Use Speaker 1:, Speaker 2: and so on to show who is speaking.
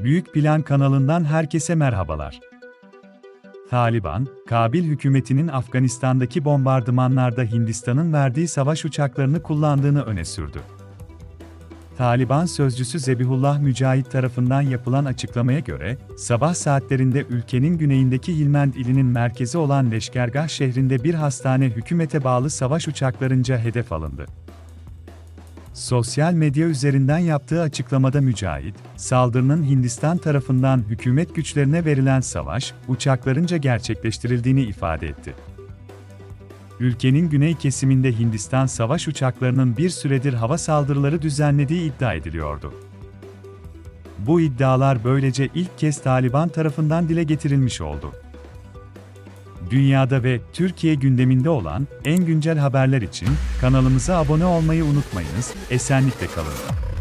Speaker 1: Büyük Plan kanalından herkese merhabalar. Taliban, Kabil hükümetinin Afganistan'daki bombardımanlarda Hindistan'ın verdiği savaş uçaklarını kullandığını öne sürdü. Taliban sözcüsü Zebihullah Mücahit tarafından yapılan açıklamaya göre, sabah saatlerinde ülkenin güneyindeki Hilmend ilinin merkezi olan Leşkergah şehrinde bir hastane hükümete bağlı savaş uçaklarınca hedef alındı. Sosyal medya üzerinden yaptığı açıklamada Mücahit, saldırının Hindistan tarafından hükümet güçlerine verilen savaş, uçaklarınca gerçekleştirildiğini ifade etti. Ülkenin güney kesiminde Hindistan savaş uçaklarının bir süredir hava saldırıları düzenlediği iddia ediliyordu. Bu iddialar böylece ilk kez Taliban tarafından dile getirilmiş oldu. Dünyada ve Türkiye gündeminde olan en güncel haberler için kanalımıza abone olmayı unutmayınız, esenlikle kalın.